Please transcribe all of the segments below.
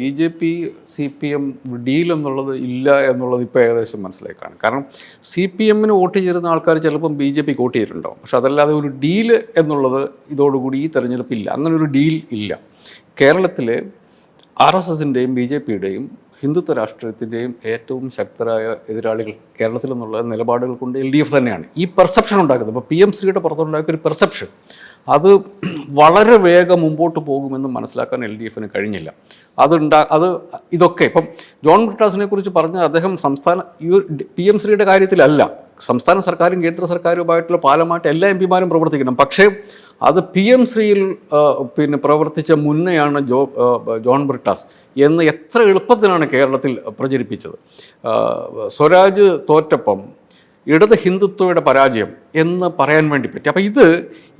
B J P C P M deal എന്നുള്ളത് ഇല്ല എന്നുള്ളത് ഇപ്പോൾ ഏകദേശം മനസ്സിലാക്കാണ് കാരണം സി പി എമ്മിന് വോട്ട് ചെയ്യുന്ന ആൾക്കാർ ചിലപ്പം ബി ജെ പിക്ക് വോട്ട് ചെയ്തിട്ടുണ്ടാവും. പക്ഷെ അതല്ലാതെ ഒരു ഡീൽ എന്നുള്ളത് ഇതോടുകൂടി ഈ തെരഞ്ഞെടുപ്പില്ല അങ്ങനൊരു ഡീൽ ഇല്ല. കേരളത്തിലെ ആർ എസ് എസിന്റെയും ബി ജെ പിയുടെയും ഹിന്ദുത്വ രാഷ്ട്രീയത്തിന്റെയും ഏറ്റവും ശക്തരായ എതിരാളികൾ കേരളത്തിൽ നിന്നുള്ള നിലപാടുകൾ കൊണ്ട് എൽ ഡി എഫ് തന്നെയാണ്. ഈ പെർസെപ്ഷൻ ഉണ്ടാക്കുന്നത്. ഇപ്പോൾ പി എം സിയുടെ പുറത്തുണ്ടാക്കിയ ഒരു പെർസെപ്ഷൻ. അത് വളരെ വേഗം മുമ്പോട്ട് പോകുമെന്ന് മനസ്സിലാക്കാൻ എൽ ഡി എഫിന് കഴിഞ്ഞില്ല. അതുണ്ടാ അത് ഇതൊക്കെ ഇപ്പം ജോൺ ബ്രിട്ടാസിനെ കുറിച്ച് പറഞ്ഞ അദ്ദേഹം സംസ്ഥാന ഈ പി എം ശ്രീയുടെ കാര്യത്തിലല്ല സംസ്ഥാന സർക്കാരും കേന്ദ്ര സർക്കാരുമായിട്ടുള്ള പാലമായിട്ട് എല്ലാ എം പിമാരും പ്രവർത്തിക്കണം. പക്ഷേ അത് പി എം ശ്രീയിൽ പിന്നെ പ്രവർത്തിച്ച മുന്നെയാണ് ജോ ജോൺ ബ്രിട്ടാസ് എന്ന് എത്ര എളുപ്പത്തിനാണ് കേരളത്തിൽ പ്രചരിപ്പിച്ചത്. സ്വരാജ് തോറ്റപ്പം ഇടത് ഹിന്ദുത്വയുടെ പരാജയം എന്ന് പറയാൻ വേണ്ടി പറ്റി. അപ്പോൾ ഇത്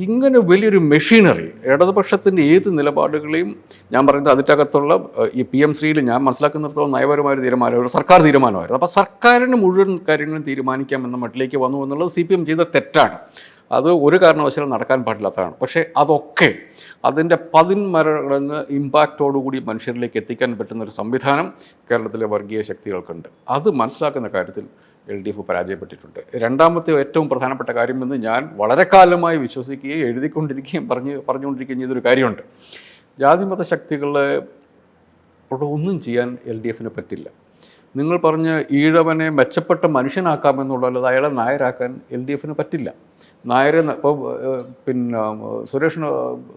ഇങ്ങനെ വലിയൊരു മെഷീനറി ഇടതുപക്ഷത്തിന്റെ ഏത് നിലപാടുകളെയും ഞാൻ പറയുന്നത് അതിന്റെ ഈ പി എം ശ്രീയിൽ ഞാൻ മനസ്സിലാക്കുന്നിടത്തോളം നയപരമായ തീരുമാനമായിരുന്നു സർക്കാർ തീരുമാനമായിരുന്നു. അപ്പോൾ സർക്കാരിന് മുഴുവൻ കാര്യങ്ങളും തീരുമാനിക്കാം എന്ന മട്ടിലേക്ക് വന്നു എന്നുള്ളത് സി പി എം ചെയ്ത തെറ്റാണ്. അത് ഒരു കാരണവശാലും നടക്കാൻ പാടില്ലാത്തതാണ്. പക്ഷേ അതൊക്കെ അതിന്റെ പതിന്മരടങ്ങ് ഇമ്പാക്റ്റോടുകൂടി മനുഷ്യരിലേക്ക് എത്തിക്കാൻ പറ്റുന്ന ഒരു സംവിധാനം കേരളത്തിലെ വർഗീയ ശക്തികൾക്കുണ്ട്. അത് മനസ്സിലാക്കുന്ന കാര്യത്തിൽ എൽ ഡി എഫ് പരാജയപ്പെട്ടിട്ടുണ്ട്. രണ്ടാമത്തെ ഏറ്റവും പ്രധാനപ്പെട്ട കാര്യമെന്ന് ഞാൻ വളരെ കാലമായി വിശ്വസിക്കുകയും എഴുതിക്കൊണ്ടിരിക്കുകയും പറഞ്ഞ് പറഞ്ഞുകൊണ്ടിരിക്കുകയും ചെയ്തൊരു കാര്യമുണ്ട്. ജാതിമത ശക്തികളെ ഒന്നും ചെയ്യാൻ എൽ ഡി എഫിന് പറ്റില്ല. നിങ്ങൾ പറഞ്ഞ ഈഴവനെ മെച്ചപ്പെട്ട മനുഷ്യനാക്കാമെന്നുള്ളത് അയാളെ നായരാക്കാൻ എൽ ഡി എഫിന് പറ്റില്ല. നായരെ ഇപ്പോൾ പിന്നെ സുരേഷ്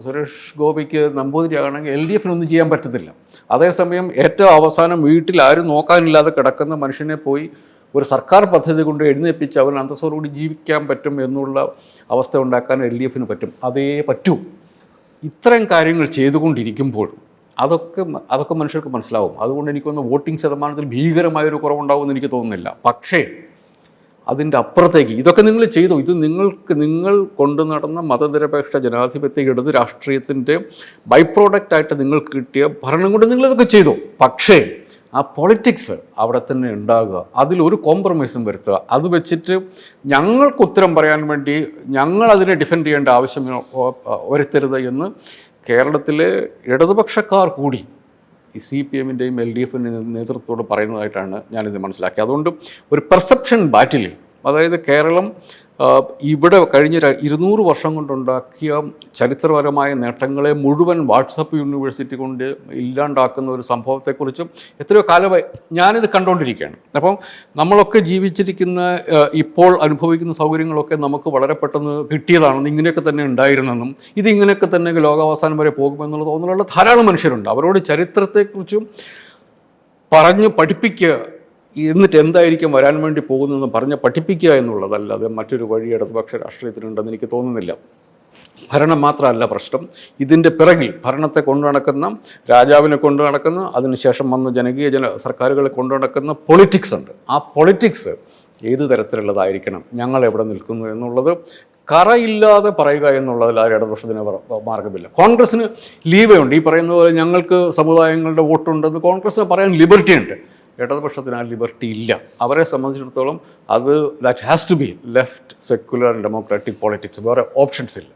സുരേഷ് ഗോപിക്ക് നമ്പൂതിരിയാണെങ്കിൽ എൽ ഡി എഫിനൊന്നും ചെയ്യാൻ പറ്റത്തില്ല. അതേസമയം ഏറ്റവും അവസാനം വീട്ടിൽ ആരും നോക്കാനില്ലാതെ കിടക്കുന്ന മനുഷ്യനെ പോയി ഒരു സർക്കാർ പദ്ധതി കൊണ്ട് എഴുന്നേൽപ്പിച്ച് അവൻ അന്തസ്സോടുകൂടി ജീവിക്കാൻ പറ്റും എന്നുള്ള അവസ്ഥ ഉണ്ടാക്കാൻ എൽ ഡി എഫിന് പറ്റും. അതേ പറ്റൂ. ഇത്തരം കാര്യങ്ങൾ ചെയ്തുകൊണ്ടിരിക്കുമ്പോൾ അതൊക്കെ അതൊക്കെ മനുഷ്യർക്ക് മനസ്സിലാവും. അതുകൊണ്ട് എനിക്കൊന്ന് വോട്ടിംഗ് ശതമാനത്തിൽ ഭീകരമായൊരു കുറവുണ്ടാവുമെന്ന് എനിക്ക് തോന്നുന്നില്ല. പക്ഷേ അതിന്റെ അപ്പുറത്തേക്ക് ഇതൊക്കെ നിങ്ങൾ ചെയ്തു. ഇത് നിങ്ങൾക്ക് നിങ്ങൾ കൊണ്ടു നടന്ന മതനിരപേക്ഷ ജനാധിപത്യ ഇടത് രാഷ്ട്രീയത്തിന്റെ ബൈ പ്രോഡക്റ്റ് ആയിട്ട് നിങ്ങൾക്ക് കിട്ടിയ ഭരണം കൊണ്ട് നിങ്ങളിതൊക്കെ ചെയ്തു. പക്ഷേ ആ പൊളിറ്റിക്സ് അവിടെ തന്നെ ഉണ്ടാകുക അതിലൊരു കോംപ്രമൈസും വരുത്തുക. അത് വെച്ചിട്ട് ഞങ്ങൾക്ക് ഉത്തരം പറയാൻ വേണ്ടി ഞങ്ങൾ അതിനെ ഡിഫെൻഡ് ചെയ്യേണ്ട ആവശ്യം വരുത്തരുത് എന്ന് കേരളത്തിലെ ഇടതുപക്ഷക്കാർ കൂടി ഈ സി പി എമ്മിന്റെയും എൽ ഡി എഫിന്റെ നേതൃത്വത്തോട് പറയുന്നതായിട്ടാണ് ഞാനിത് മനസ്സിലാക്കിയത്. അതുകൊണ്ട് ഒരു പെർസെപ്ഷൻ ബാറ്റിൽ അതായത് കേരളം ഇവിടെ കഴിഞ്ഞ ഇരുന്നൂറ് വർഷം കൊണ്ടുണ്ടാക്കിയ ചരിത്രപരമായ നേട്ടങ്ങളെ മുഴുവൻ വാട്സപ്പ് യൂണിവേഴ്സിറ്റി കൊണ്ട് ഇല്ലാണ്ടാക്കുന്ന ഒരു സംഭവത്തെക്കുറിച്ചും എത്രയോ കാലമായി ഞാനിത് കണ്ടുകൊണ്ടിരിക്കുകയാണ് അപ്പം നമ്മളൊക്കെ ജീവിച്ചിരിക്കുന്ന ഇപ്പോൾ അനുഭവിക്കുന്ന സൗകര്യങ്ങളൊക്കെ നമുക്ക് വളരെ പെട്ടെന്ന് കിട്ടിയതാണെന്ന് ഇങ്ങനെയൊക്കെ തന്നെ ഉണ്ടായിരുന്നെന്നും ഇതിങ്ങനെയൊക്കെ തന്നെ ലോകാവസാനം വരെ പോകുമെന്നുള്ള തോന്നലുള്ള ധാരാളം മനുഷ്യരുണ്ട്. അവരോട് ചരിത്രത്തെക്കുറിച്ചും പറഞ്ഞ് പഠിപ്പിക്കുക എന്നിട്ട് എന്തായിരിക്കും വരാൻ വേണ്ടി പോകുന്നതെന്ന് പറഞ്ഞ് പഠിപ്പിക്കുക എന്നുള്ളതല്ലാതെ മറ്റൊരു വഴി ഇടതുപക്ഷ രാഷ്ട്രീയത്തിനുണ്ടെന്ന് എനിക്ക് തോന്നുന്നില്ല. ഭരണം മാത്രമല്ല പ്രശ്നം. ഇതിന്റെ പിറകിൽ ഭരണത്തെ കൊണ്ടു നടക്കുന്ന രാജാവിനെ കൊണ്ടു നടക്കുന്ന അതിനുശേഷം വന്ന ജനകീയ ജന സർക്കാരുകളെ കൊണ്ടു നടക്കുന്ന പൊളിറ്റിക്സ് ഉണ്ട്. ആ പൊളിറ്റിക്സ് ഏത് തരത്തിലുള്ളതായിരിക്കണം? ഞങ്ങൾ എവിടെ നിൽക്കുന്നു എന്നുള്ളത് കറയില്ലാതെ പറയുക എന്നുള്ളതിൽ ആ ഇടതുപക്ഷത്തിന് മാർഗമില്ല കോൺഗ്രസ്സിന് ഉണ്ട്. ഈ പറയുന്ന പോലെ ഞങ്ങൾക്ക് സമുദായങ്ങളുടെ വോട്ടുണ്ടെന്ന് കോൺഗ്രസ് പറയാൻ ലിബർട്ടി ഉണ്ട്. ഇടതുപക്ഷത്തിന് ആ ലിബർട്ടി ഇല്ല. അവരെ സംബന്ധിച്ചിടത്തോളം അത് that has to be left secular democratic politics വേറെ ഓപ്ഷൻസ് ഇല്ല.